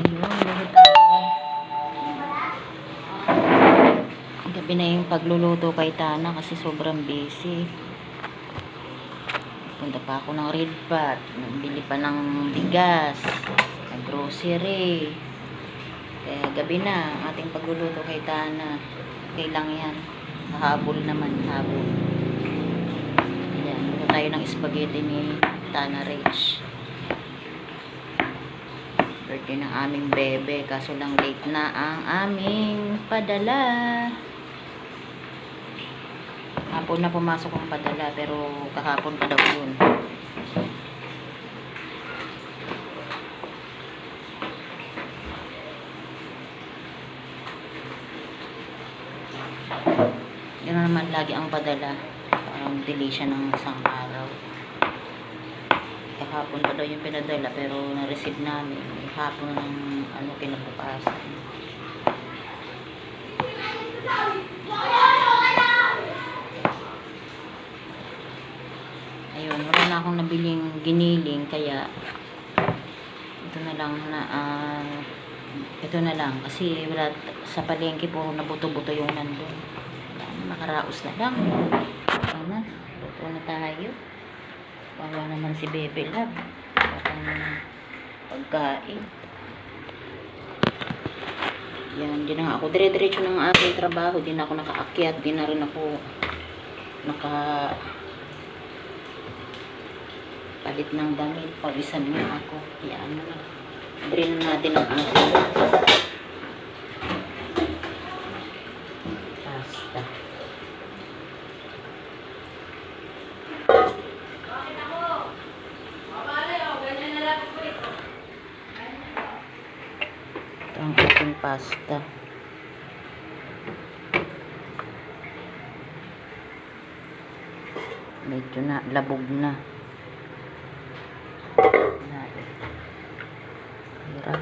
Ayun, luto tayo. Gabi na yung pagluluto kay Tana kasi sobrang busy. Punta pa ako ng Red Pat. Nagbili pa ng bigas. Ng grocery. Kaya gabi na ang ating pagluluto kay Tana. Okay lang yan. Habol naman, habol. Ayan, luto tayo ng spaghetti ni Tana Rich. Birthday ng aming bebe. Kaso lang late na ang aming padala. Hapon na pumasok ang padala pero kahapon pa daw yun. Gano'n naman lagi ang padala. Parang delay siya ng isang araw. Kahapon pa daw yung pinadala pero na-receive namin. Hapon ng ano kinabukasan. Ayun, wala na akong nabiling giniling kaya ito na lang na ah, ito na lang kasi wala sa palengke po nabuto-buto yung nandun. Nakaraos na lang. Ano na, luto na tayo. Wawa naman si Bebe Love. Parang pagkain. Yan, di na ako. Dire-diretso ng aking trabaho. Di na ako nakaakyat. Di na rin ako naka palit ng damit. Pawisan na ako. Yan na na natin ang ating pasta. Ito ang ating pasta. Medyo na labog na. Hirap.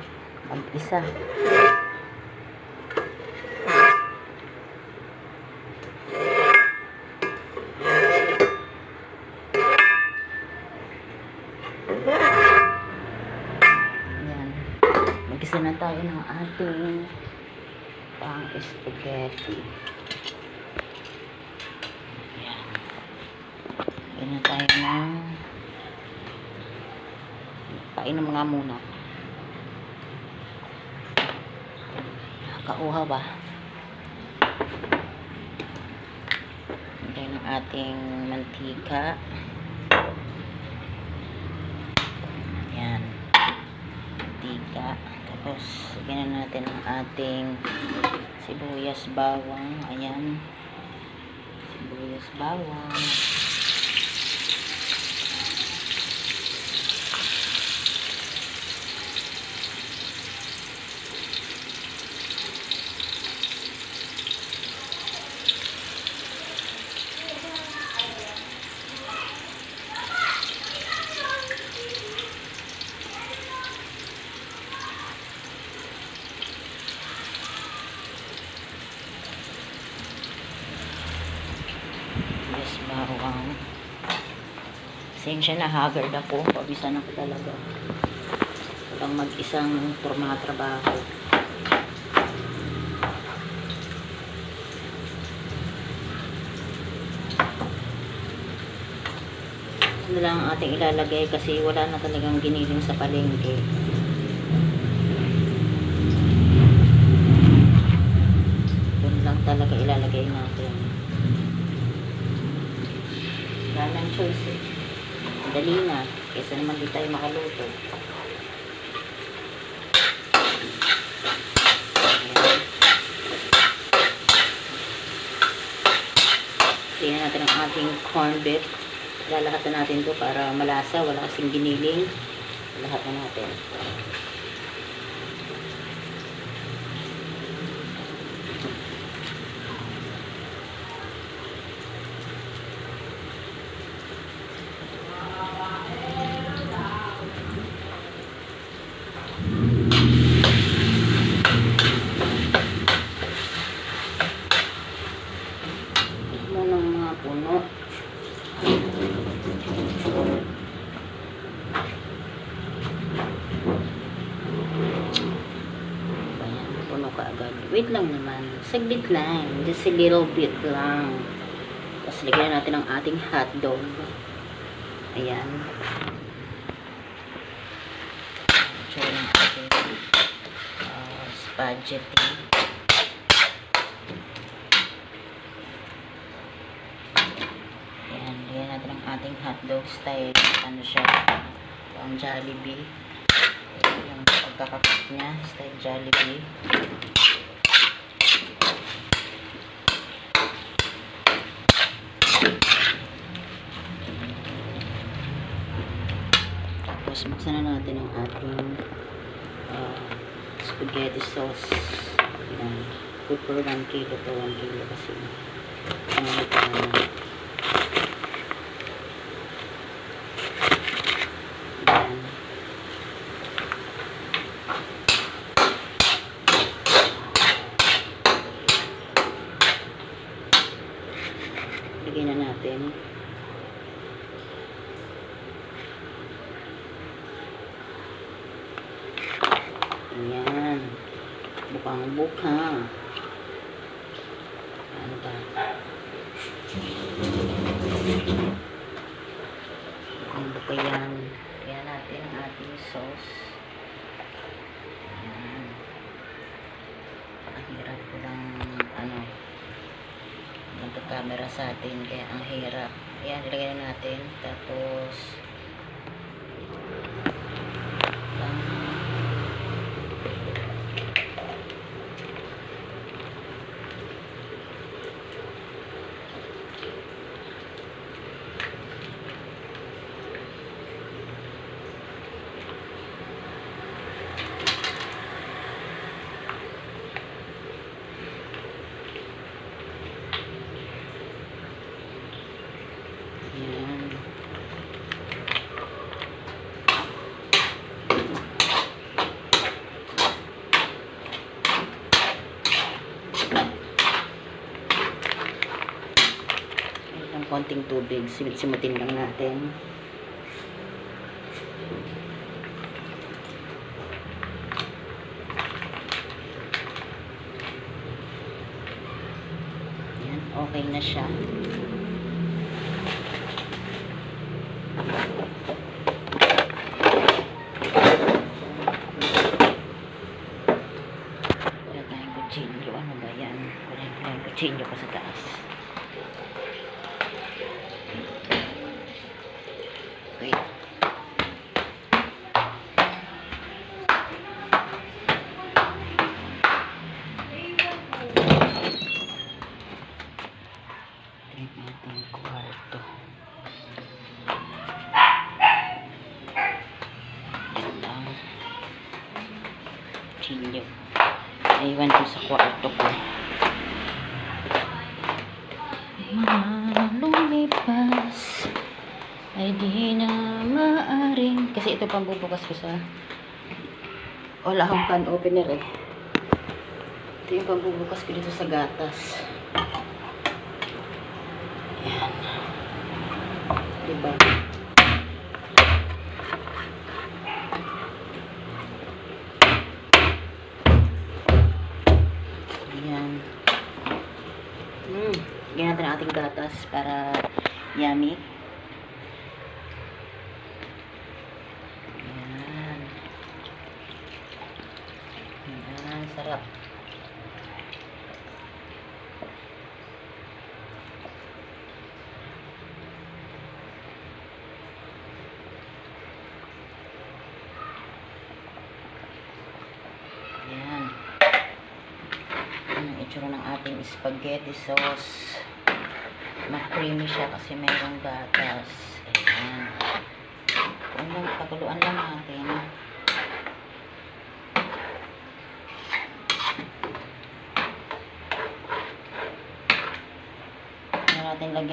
Mag-isa. Mag-isa na tayo ng ating pang spaghetti. Yan. Yan na tayo ng painom nga muna. Nakauhaw ba? Lagay ng ating mantika. Yan. Mantika. Tapos, lagyan na natin ang ating sibuyas bawang. Ayan. Sibuyas bawang. Yes, bawang. Pasensya na, haggard ako. Pabisan ako talaga. Walang mag-isang trabaho. Ito na lang ang ating ilalagay kasi wala na talagang giniling sa palengke. Doon lang talaga ilalagay natin. Wala nang choice eh. Dali na. Kesa naman di tayo makaluto. Tingnan natin ang ating corn beef. Lalahat na natin to para malasa. Wala kasing giniling. Lahat na natin. Muna ang mga puno. kaagad. Wait lang naman. Saglit lang. Just a little bit lang. Tapos lagyan na natin ang ating hotdog. Ayan. Tsura ng ating uh, spaghetti. Ayan. Lagyan natin ang ating hotdog style. Ano siya? Ang Jollibee. Yung pagkakakot niya. Style Jollibee. Tapos buksan na natin ang ating uh, spaghetti sauce. Ayan. Good for 1 kilo to 1 kilo kasi. Ano ito na. Lagyan na natin. Ayan. Bukang buka. Ano ba? Bukang buka yan. Kaya natin ang ating sauce. Ayan. Pakahirap ko lang ano nagka-camera sa atin kaya ang hirap. Ayan, ilagay na natin. Tapos lang Ayan. Ayan, konting tubig. Simit-simutin lang natin. Ayan, okay na siya. Wala tayong kutsilyo. Ano ba yan? Wala tayong kutsilyo ko sa taas. Wait. Yung kwarto. Yan. Kutsilyo. Naiwan ko sa kwarto ko. Mga lumipas ay di na maaring kasi ito pang bubukas ko sa wala akong can opener eh ito yung pang bubukas ko dito sa gatas diba Ayan. Mm. Lagyan natin ang ating gatas para yummy. Ayan. Ayan, sarap. spaghetti sauce. Makrimi siya kasi mayroong gatas. Ayan. Kung lang, paguluan lang natin. Ayan natin lagyan.